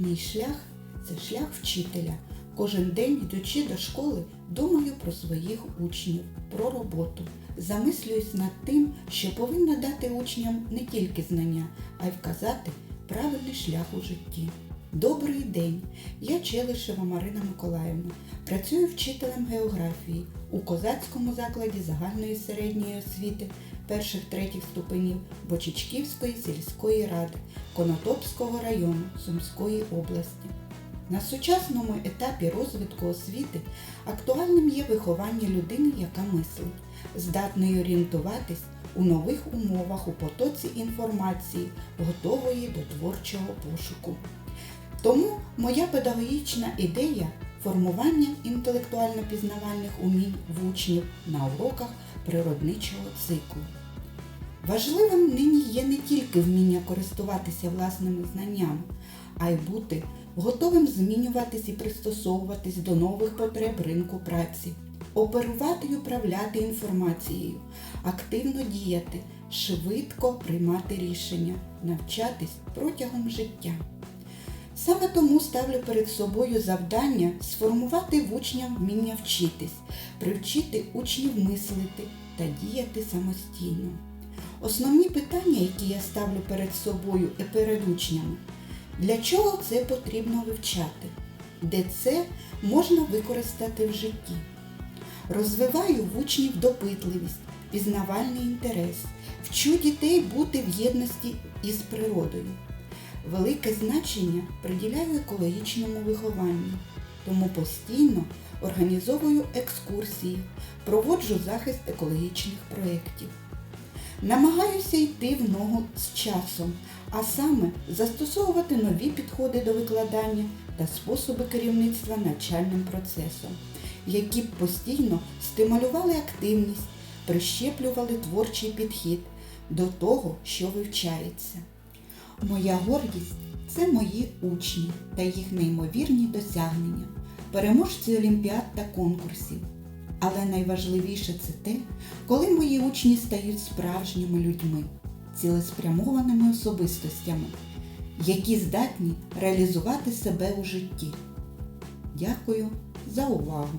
Мій шлях це шлях вчителя. Кожен день, йдучи до школи, думаю про своїх учнів, про роботу. Замислююсь над тим, що повинна дати учням не тільки знання, а й вказати правильний шлях у житті. Добрий день! Я Челишева Марина Миколаївна. Працюю вчителем географії у козацькому закладі загальної середньої освіти перших третіх ступенів Бочичківської сільської ради Конотопського району Сумської області. На сучасному етапі розвитку освіти актуальним є виховання людини, яка мислить, здатної орієнтуватись у нових умовах у потоці інформації, готової до творчого пошуку. Тому моя педагогічна ідея формування інтелектуально-пізнавальних умінь в учнів на уроках природничого циклу. Важливим нині є не тільки вміння користуватися власними знаннями, а й бути готовим змінюватись і пристосовуватись до нових потреб ринку праці, оперувати і управляти інформацією, активно діяти, швидко приймати рішення, навчатись протягом життя. Саме тому ставлю перед собою завдання сформувати в учням вміння вчитись, привчити учнів мислити та діяти самостійно. Основні питання, які я ставлю перед собою і перед учнями, для чого це потрібно вивчати, де це можна використати в житті. Розвиваю в учнів допитливість, пізнавальний інтерес, вчу дітей бути в єдності із природою. Велике значення приділяю екологічному вихованню, тому постійно організовую екскурсії, проводжу захист екологічних проєктів. Намагаюся йти в ногу з часом, а саме застосовувати нові підходи до викладання та способи керівництва навчальним процесом, які б постійно стимулювали активність, прищеплювали творчий підхід до того, що вивчається. Моя гордість це мої учні та їх неймовірні досягнення, переможці олімпіад та конкурсів. Але найважливіше це те, коли мої учні стають справжніми людьми, цілеспрямованими особистостями, які здатні реалізувати себе у житті. Дякую за увагу!